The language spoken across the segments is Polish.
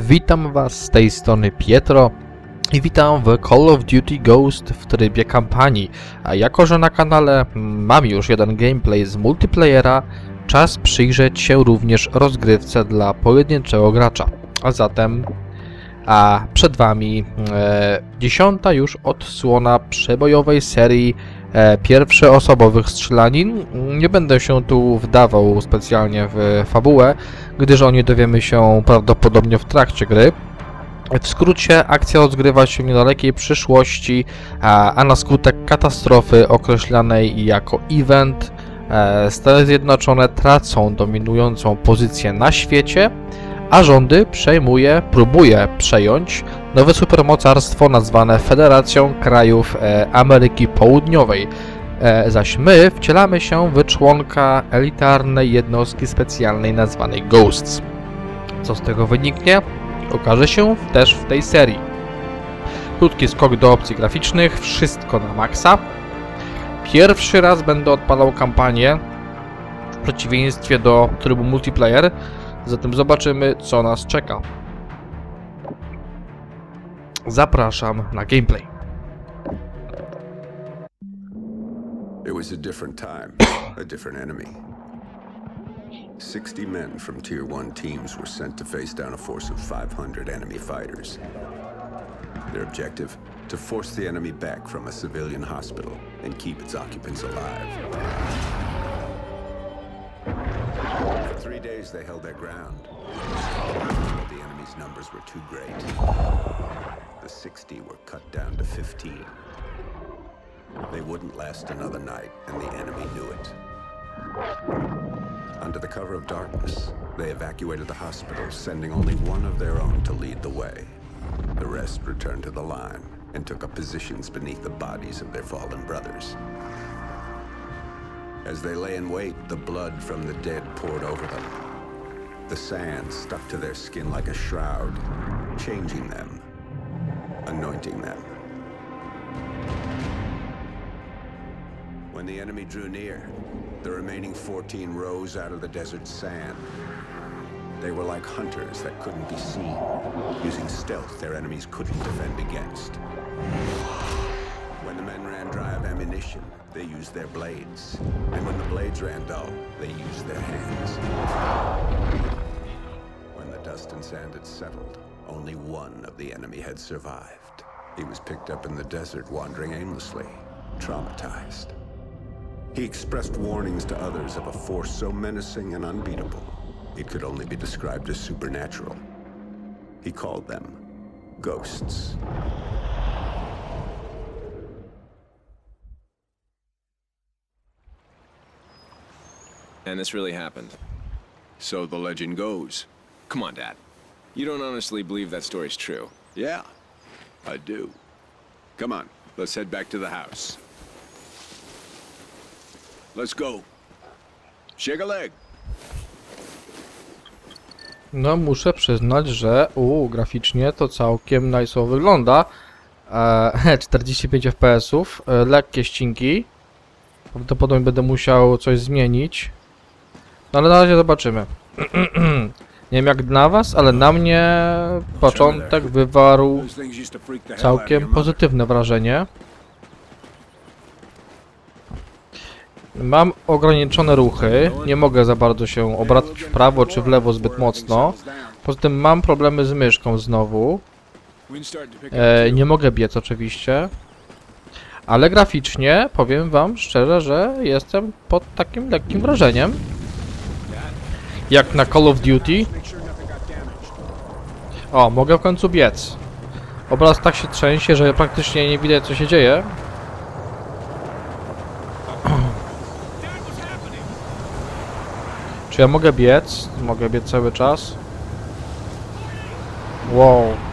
Witam Was z tej strony Pietro i witam w Call of Duty Ghost w trybie kampanii. A jako, że na kanale mam już jeden gameplay z multiplayera, czas przyjrzeć się również rozgrywce dla pojedynczego gracza. A zatem a przed Wami e, dziesiąta już odsłona przebojowej serii e, pierwszoosobowych strzelanin. Nie będę się tu wdawał specjalnie w fabułę, gdyż o niej dowiemy się prawdopodobnie w trakcie gry. W skrócie, akcja rozgrywa się w niedalekiej przyszłości, a, a na skutek katastrofy określanej jako event, e, Stany Zjednoczone tracą dominującą pozycję na świecie, a rządy przejmuje, próbuje przejąć nowe supermocarstwo nazwane Federacją Krajów e, Ameryki Południowej. E, zaś my wcielamy się w członka elitarnej jednostki specjalnej nazwanej Ghosts. Co z tego wyniknie? Okaże się też w tej serii. Krótki skok do opcji graficznych, wszystko na maksa. Pierwszy raz będę odpalał kampanię w przeciwieństwie do trybu multiplayer, zatem zobaczymy co nas czeka. Zapraszam na gameplay. It was a different time, a different enemy. 60 men from Tier 1 teams were sent to face down a force of 500 enemy fighters. Their objective? To force the enemy back from a civilian hospital and keep its occupants alive. Three days they held their ground. But the enemy's numbers were too great. The 60 were cut down to 15. They wouldn't last another night, and the enemy knew it. Under the cover of darkness, they evacuated the hospital, sending only one of their own to lead the way. The rest returned to the line and took up positions beneath the bodies of their fallen brothers. As they lay in wait, the blood from the dead poured over them. The sand stuck to their skin like a shroud, changing them, anointing them. When the enemy drew near, the remaining 14 rose out of the desert sand. They were like hunters that couldn't be seen, using stealth their enemies couldn't defend against. They used their blades. And when the blades ran dull, they used their hands. When the dust and sand had settled, only one of the enemy had survived. He was picked up in the desert wandering aimlessly, traumatized. He expressed warnings to others of a force so menacing and unbeatable, it could only be described as supernatural. He called them ghosts. And this really happened. So the legend goes. Come on, Dad. You don't honestly believe that story's true. Yeah, I do. Come on, let's head back to the house. Let's go. Shake a leg. No muszę przyznać, że u graficznie to całkiem nice wygląda. E, 45 fps, e, lekkie ścinki. Prawdopodobnie będę musiał coś zmienić. No ale na razie zobaczymy. Nie wiem jak na was, ale na mnie początek wywarł całkiem pozytywne wrażenie. Mam ograniczone ruchy, nie mogę za bardzo się obracać w prawo czy w lewo zbyt mocno. Poza tym mam problemy z myszką znowu. E, nie mogę biec oczywiście. Ale graficznie powiem wam szczerze, że jestem pod takim lekkim wrażeniem. Jak na Call of Duty. O, mogę w końcu biec. Obraz tak się trzęsie, że praktycznie nie widać co się dzieje. Czy ja mogę biec? Mogę biec cały czas. Wow.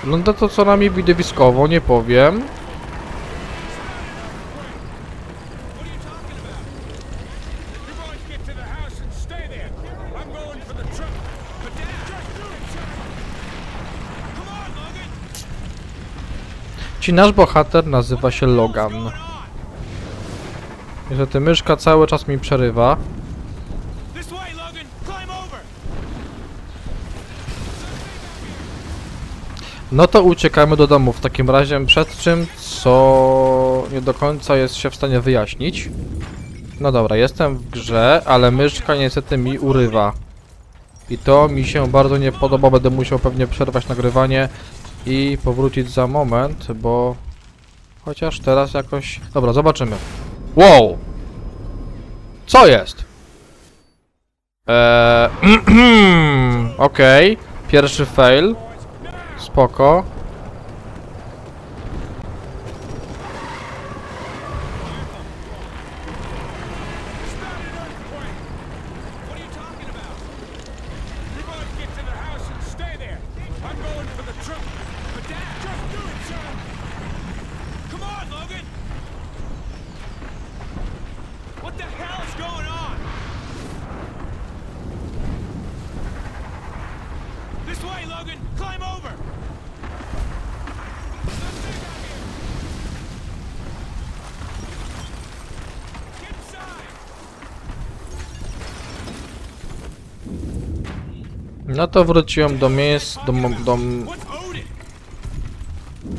Wygląda to co najmniej widowiskowo, nie powiem. Ci nasz bohater nazywa się Logan. Niestety myszka cały czas mi przerywa. No to uciekamy do domu w takim razie, przed czym co nie do końca jest się w stanie wyjaśnić. No dobra, jestem w grze, ale myszka niestety mi urywa. I to mi się bardzo nie podoba, będę musiał pewnie przerwać nagrywanie i powrócić za moment, bo... Chociaż teraz jakoś... Dobra, zobaczymy. Wow! Co jest? Eee... Okej, pierwszy fail. Spoko. What are you talking about? You boys get to the house and stay there. I'm going for the truck. But Dad, just do it, son! Come on, Logan! What the hell's going on? This way, Logan! Climb over! Get inside! No to wróciłem do miejsc, do, do...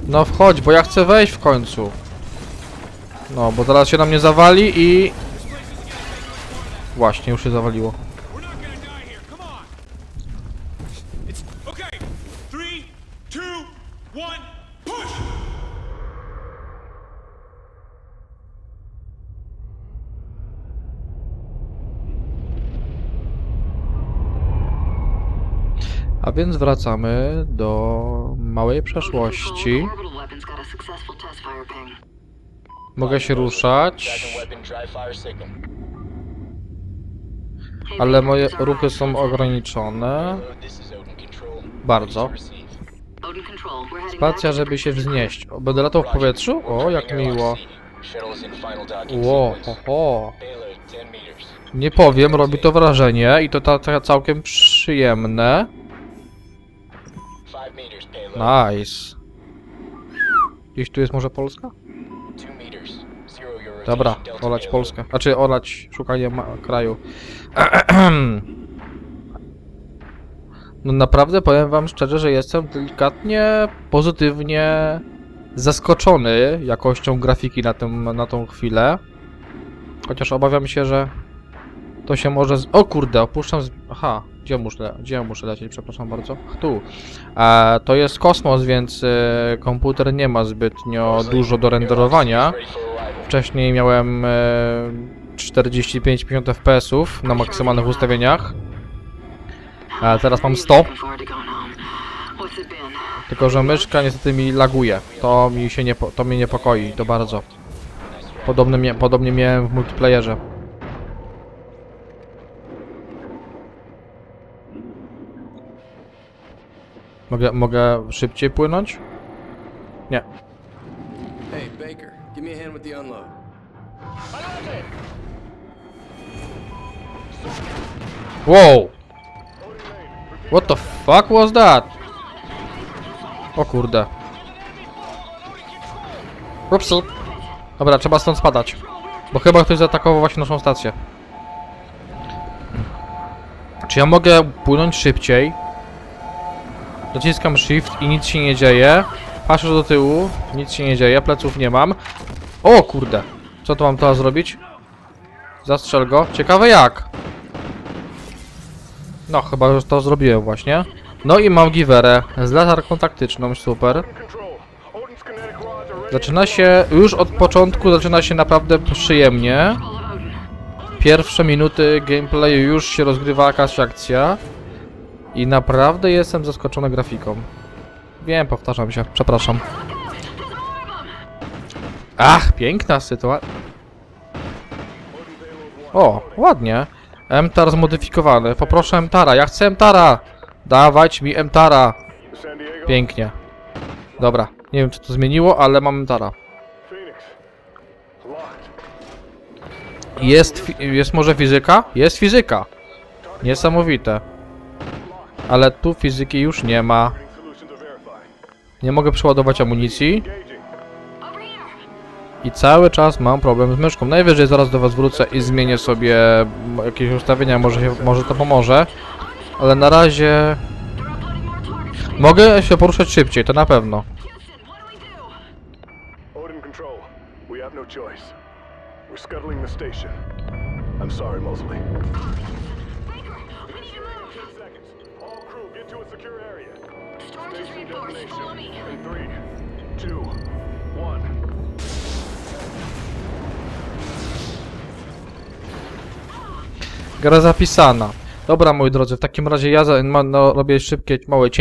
No wchodź, bo ja chcę wejść w końcu. No, bo zaraz się na mnie zawali i... Właśnie, już się zawaliło. We're not gonna die here. Come on. It's okay. Three, two, one, push. A więc wracamy do małej przeszłości. Mogę się ruszać, ale moje ruchy są ograniczone. Bardzo. Spacja, żeby się wznieść. Będę latał w powietrzu? O, jak miło. Ło, ho, ho. Payload 10 meters. Nie powiem, robi to wrażenie i to ta, ta całkiem przyjemne. 5 meters payload. Nice. Gdzieś tu jest może Polska? 2 meters. Zero your rotation. Dobra, olać. Polskę. Znaczy olać szukanie kraju. No naprawdę powiem wam szczerze, że jestem delikatnie pozytywnie zaskoczony jakością grafiki na, tym, na tą chwilę. Chociaż obawiam się, że to się może... Z... O kurde, opuszczam... Z... Aha, gdzie muszę, gdzie muszę lecieć? Przepraszam bardzo. Tu. E, to jest kosmos, więc e, komputer nie ma zbytnio dużo do renderowania. Wcześniej miałem e, 45-50 fps na maksymalnych ustawieniach. A teraz mam 100, Looking forward to going home. What's it been? tylko że myszka niestety mi laguje. To mi się nie, to mnie niepokoi, to bardzo. Podobnie, podobnie miałem w multiplayerze. Mogę, mogę szybciej płynąć? Nie. Hey, Baker, give me a hand with the unload. Wow! What the fuck was that? O kurde. Upsi. Dobra, trzeba stąd spadać. Bo chyba ktoś zaatakował właśnie naszą stację. Czy ja mogę płynąć szybciej? Dociskam shift i nic się nie dzieje. Patrzę do tyłu, nic się nie dzieje, pleców nie mam. O kurde. Co tu mam teraz zrobić? Zastrzel go. Ciekawe jak. No, chyba już to zrobiłem właśnie. No i mam giwerę z latarką taktyczną, super. Zaczyna się, już od początku zaczyna się naprawdę przyjemnie. Pierwsze minuty gameplayu już się rozgrywa jakaś akcja. I naprawdę jestem zaskoczony grafiką. Wiem, powtarzam się, przepraszam. Ach, piękna sytuacja. O, ładnie. Emtar zmodyfikowany. Poproszę Emtara. Ja chcę Emtara. Dawać mi Emtara. Pięknie. Dobra. Nie wiem, czy to zmieniło, ale mam Emtara. Jest, jest może fizyka? Jest fizyka. Niesamowite. Ale tu fizyki już nie ma. Nie mogę przeładować amunicji. I cały czas mam problem z myszką. Najwyżej zaraz do was wrócę i zmienię sobie jakieś ustawienia, może, się- może to pomoże. Ale na razie mogę się poruszać szybciej, to na pewno. No. We're scuttling the. To a secure area. Station detonation. In three, two, one. Gra zapisana. Dobra, moi drodzy, w takim razie ja za, no, robię szybkie, małe cięcie.